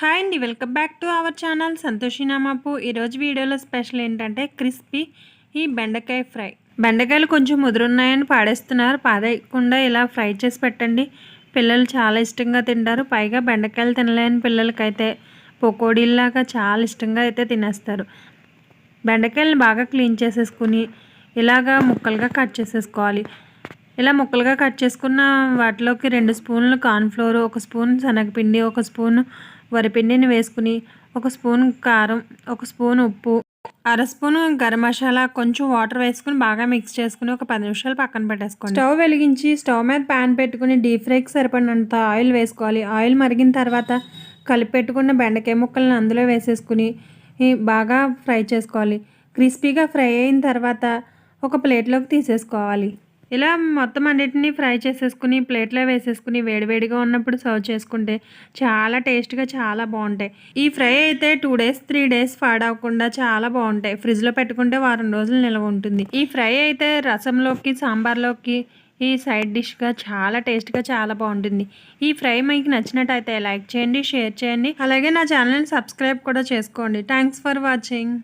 Hi అండి welcome back to our channel Santoshi Namapu ఈరోజు వీడియోలో స్పెషల్ ఏంటంటే క్రిస్పీ ఈ బెండకాయ ఫ్రై. బెండకాయలు కొంచెం ముదురున్నాయని పాడేస్తున్నారు. పాడేయకుండా ఇలా ఫ్రై చేసి పెట్టండి. పిల్లలు చాలా ఇష్టంగా తింటారు. పైగా బెండకాయలు తినలేని పిల్లలకైతే పకోడీలాగా చాలా ఇష్టంగా అయితే తినేస్తారు. బెండకాయలను బాగా క్లీన్ చేసేసుకుని ఇలాగా ముక్కలుగా కట్ చేసేసుకోవాలి. ఇలా ముక్కలుగా కట్ చేసుకున్న వాటిలోకి రెండు స్పూన్లు కార్న్ఫ్లోర్ ఒక స్పూన్ శనగపిండి ఒక స్పూన్ వరిపిండిని వేసుకుని ఒక స్పూన్ కారం ఒక స్పూన్ ఉప్పు అర స్పూన్ గరం మసాలా కొంచెం వాటర్ వేసుకుని బాగా మిక్స్ చేసుకుని ఒక పది నిమిషాలు పక్కన పెట్టేసుకోండి. స్టవ్ వెలిగించి స్టవ్ మీద ప్యాన్ పెట్టుకుని డీప్ ఫ్రైకి సరిపడినంత ఆయిల్ వేసుకోవాలి. ఆయిల్ మరిగిన తర్వాత కలిపి పెట్టుకున్న బెండకాయ ముక్కలను అందులో వేసేసుకుని బాగా ఫ్రై చేసుకోవాలి. క్రిస్పీగా ఫ్రై అయిన తర్వాత ఒక ప్లేట్లోకి తీసేసుకోవాలి. ఇలా మొత్తం అన్నిటిని ఫ్రై చేసేసుకుని ప్లేట్లో వేసేసుకుని వేడివేడిగా ఉన్నప్పుడు సర్వ్ చేసుకుంటే చాలా టేస్ట్గా చాలా బాగుంటాయి. ఈ ఫ్రై అయితే టూ డేస్ త్రీ డేస్ పాడవకుండా చాలా బాగుంటాయి. ఫ్రిడ్జ్లో పెట్టుకుంటే వారం రోజులు నిల్వ ఉంటుంది. ఈ ఫ్రై అయితే రసంలోకి సాంబార్లోకి ఈ సైడ్ డిష్గా చాలా టేస్ట్గా చాలా బాగుంటుంది. ఈ ఫ్రై మీకు నచ్చినట్టయితే లైక్ చేయండి షేర్ చేయండి. అలాగే నా ఛానల్ని సబ్స్క్రైబ్ కూడా చేసుకోండి. Thanks for watching.